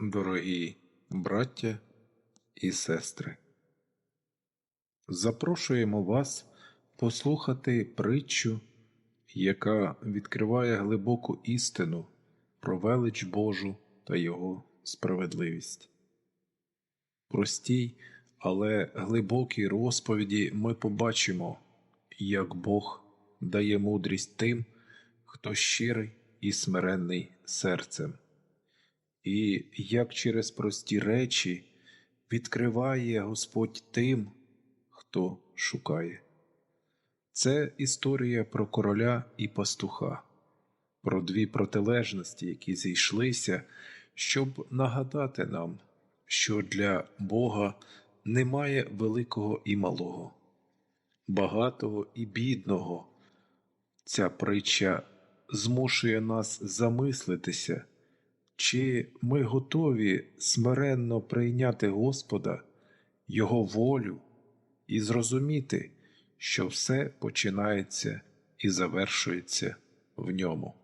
Дорогі браття і сестри, запрошуємо вас послухати притчу, яка відкриває глибоку істину про велич Божу та Його справедливість. Простій, але глибокій розповіді ми побачимо, як Бог дає мудрість тим, хто щирий і смиренний серцем і як через прості речі відкриває Господь тим, хто шукає. Це історія про короля і пастуха, про дві протилежності, які зійшлися, щоб нагадати нам, що для Бога немає великого і малого, багатого і бідного. Ця притча змушує нас замислитися. Чи ми готові смиренно прийняти Господа, Його волю і зрозуміти, що все починається і завершується в ньому?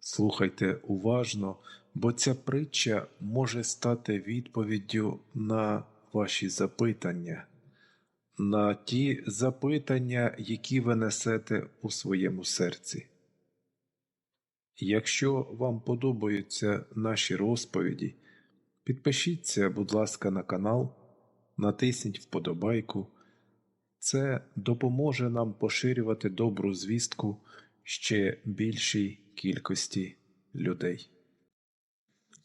Слухайте уважно, бо ця притча може стати відповіддю на ваші запитання, на ті запитання, які ви несете у своєму серці. Якщо вам подобаються наші розповіді, підпишіться, будь ласка, на канал, натисніть вподобайку. Це допоможе нам поширювати добру звістку ще більшій кількості людей.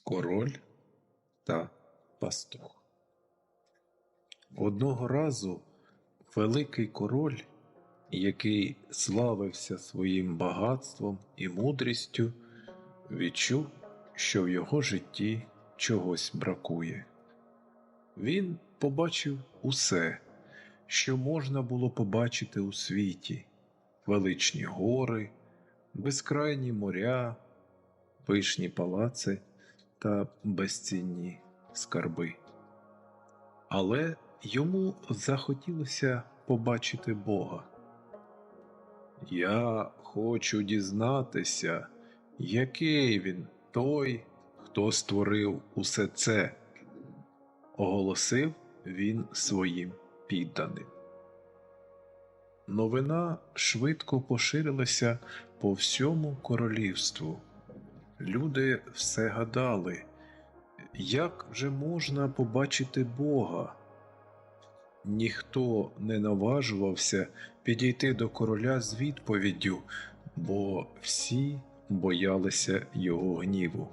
Король та пастух. Одного разу великий король який славився своїм багатством і мудрістю, відчув, що в його житті чогось бракує. Він побачив усе, що можна було побачити у світі: величні гори, безкрайні моря, пишні палаци та безцінні скарби. Але йому захотілося побачити Бога. Я хочу дізнатися, який він той, хто створив усе це, оголосив він своїм підданим. Новина швидко поширилася по всьому королівству. Люди все гадали, як же можна побачити Бога. Ніхто не наважувався підійти до короля з відповіддю, бо всі боялися його гніву.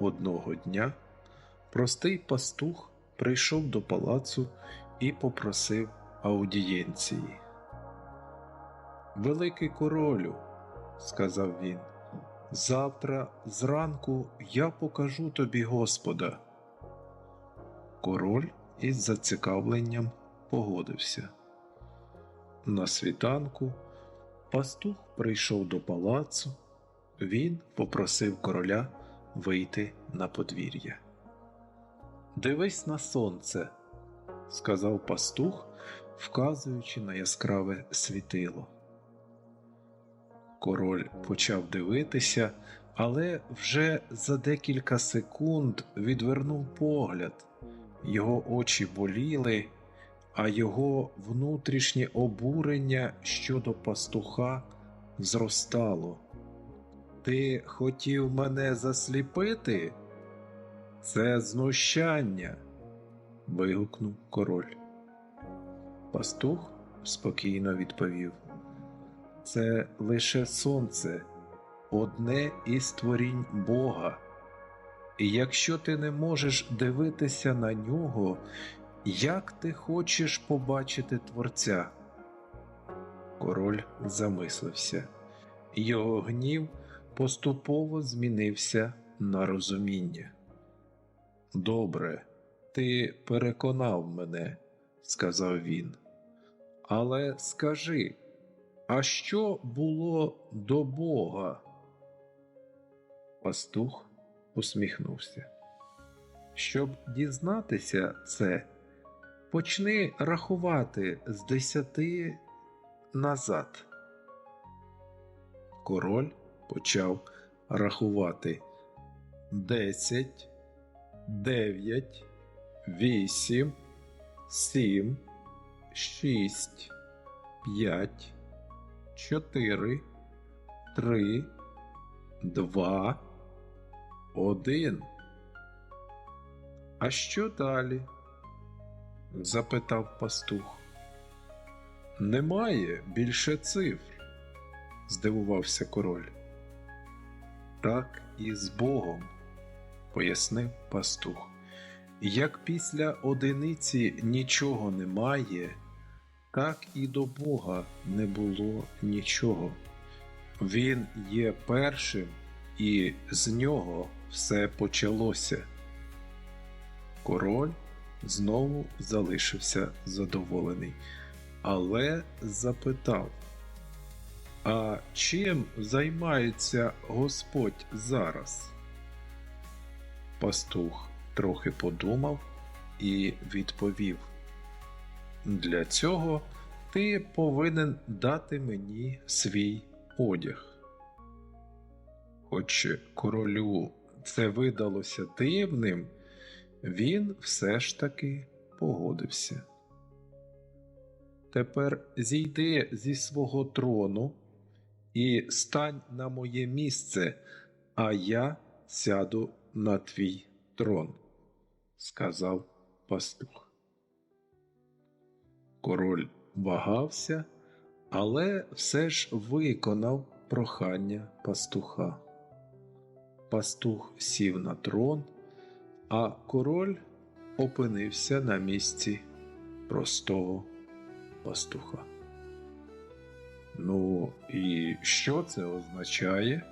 Одного дня простий пастух прийшов до палацу і попросив аудієнції. Великий королю, сказав він, завтра зранку я покажу тобі Господа. Король із зацікавленням погодився. На світанку пастух прийшов до палацу, він попросив короля вийти на подвір'я. Дивись на сонце, сказав пастух, вказуючи на яскраве світило. Король почав дивитися, але вже за декілька секунд відвернув погляд його очі боліли, а його внутрішнє обурення щодо пастуха зростало. Ти хотів мене засліпити? Це знущання. вигукнув король. Пастух спокійно відповів. Це лише сонце, одне із творінь Бога. І якщо ти не можеш дивитися на нього, як ти хочеш побачити Творця? Король замислився, його гнів поступово змінився на розуміння. Добре, ти переконав мене, сказав він. Але скажи, а що було до Бога? Пастух усміхнувся. Щоб дізнатися це, почни рахувати з десяти назад. Король почав рахувати десять, дев'ять, вісім, сім, шість, п'ять, чотири, три, два, один. А що далі? запитав пастух. Немає більше цифр, здивувався король. Так і з Богом, пояснив пастух. Як після одиниці нічого немає, так і до Бога не було нічого. Він є першим, і з нього все почалося. Король знову залишився задоволений, але запитав, а чим займається Господь зараз? Пастух трохи подумав і відповів: Для цього ти повинен дати мені свій одяг. Хоч королю це видалося дивним, він все ж таки погодився. Тепер зійди зі свого трону і стань на моє місце, а я сяду на твій трон, сказав пастух. Король вагався, але все ж виконав прохання пастуха. Пастух сів на трон, а король опинився на місці простого пастуха. Ну, і що це означає?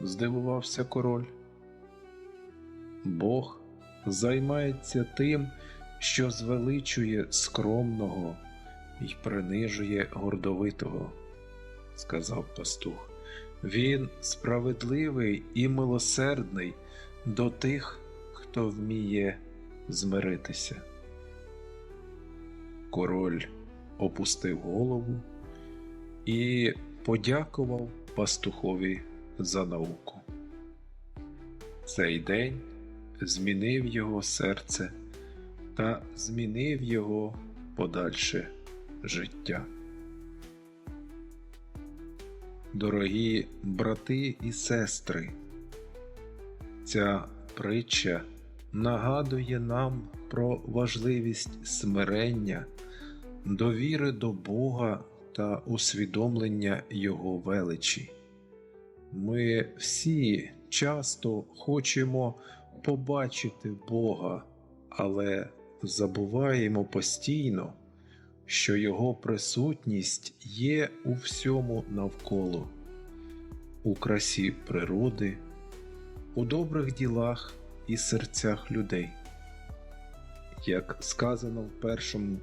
здивувався король. Бог займається тим, що звеличує скромного і принижує гордовитого, сказав пастух. Він справедливий і милосердний до тих, хто вміє змиритися. Король опустив голову і подякував пастухові за науку. Цей день змінив його серце та змінив його подальше життя. Дорогі брати і сестри, ця притча нагадує нам про важливість смирення, довіри до Бога та усвідомлення Його величі. Ми всі часто хочемо побачити Бога, але забуваємо постійно, що Його присутність є у всьому навколо, у красі природи, у добрих ділах і серцях людей. Як сказано в першому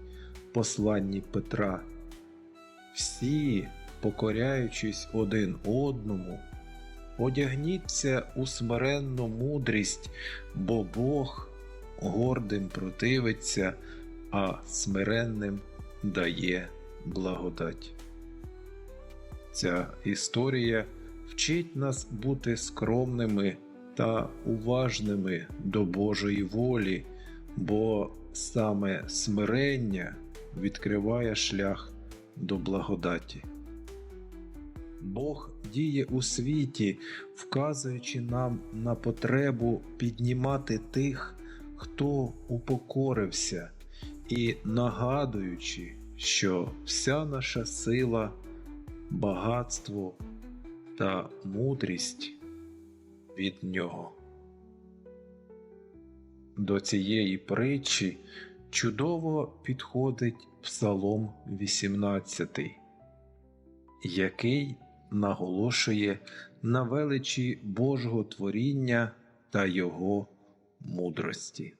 посланні Петра, всі, покоряючись один одному, одягніться у смиренну мудрість, бо Бог гордим противиться, а смиренним дає благодать. Ця історія вчить нас бути скромними та уважними до Божої волі, бо саме смирення відкриває шлях до благодаті. Бог діє у світі, вказуючи нам на потребу піднімати тих, хто упокорився, і нагадуючи, що вся наша сила, багатство та мудрість від нього. До цієї притчі чудово підходить Псалом 18, який наголошує на величі Божого творіння та Його мудрості.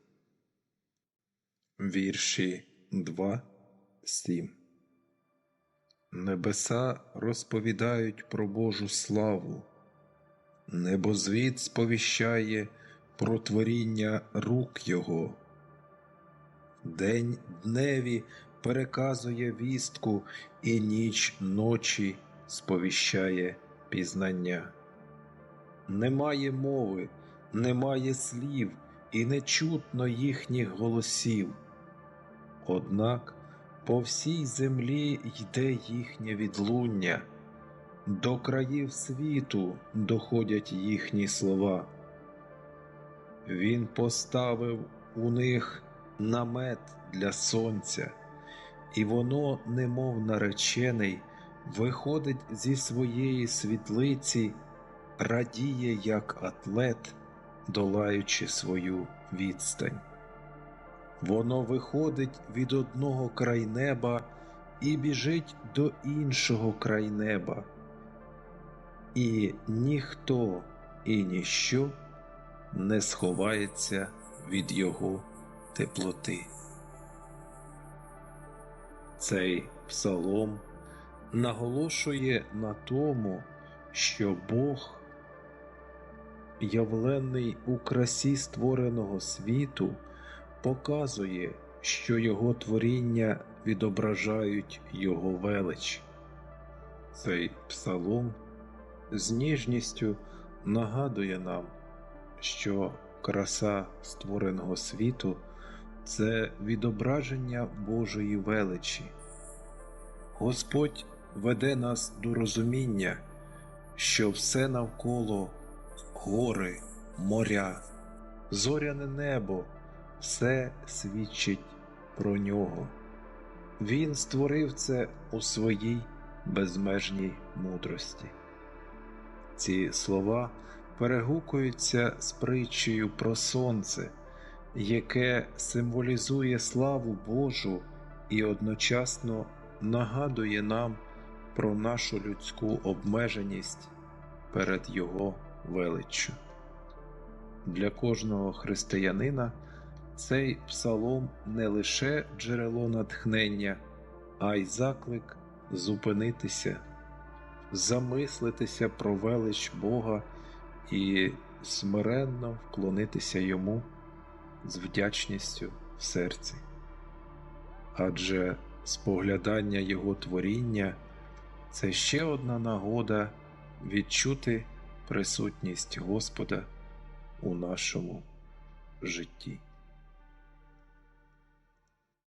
Вірші 2, 7 Небеса розповідають про Божу славу, небозвід сповіщає про творіння рук Його. День дневі переказує вістку, і ніч ночі сповіщає пізнання. Немає мови, немає слів і не чутно їхніх голосів. Однак по всій землі йде їхнє відлуння, до країв світу доходять їхні слова. Він поставив у них намет для сонця, і воно, немов наречений, виходить зі своєї світлиці, радіє, як атлет, долаючи свою відстань. Воно виходить від одного край неба і біжить до іншого край неба. І ніхто і ніщо не сховається від його теплоти. Цей псалом наголошує на тому, що Бог, явлений у красі створеного світу, показує, що його творіння відображають його велич. Цей псалом з ніжністю нагадує нам, що краса створеного світу це відображення Божої величі. Господь веде нас до розуміння, що все навколо гори, моря, зоряне небо, все свідчить про нього. Він створив це у своїй безмежній мудрості. Ці слова перегукуються з притчею про сонце, яке символізує славу Божу і одночасно нагадує нам про нашу людську обмеженість перед Його величчю. Для кожного християнина цей псалом не лише джерело натхнення, а й заклик зупинитися, замислитися про велич Бога і смиренно вклонитися йому з вдячністю в серці. Адже споглядання Його творіння це ще одна нагода відчути присутність Господа у нашому житті.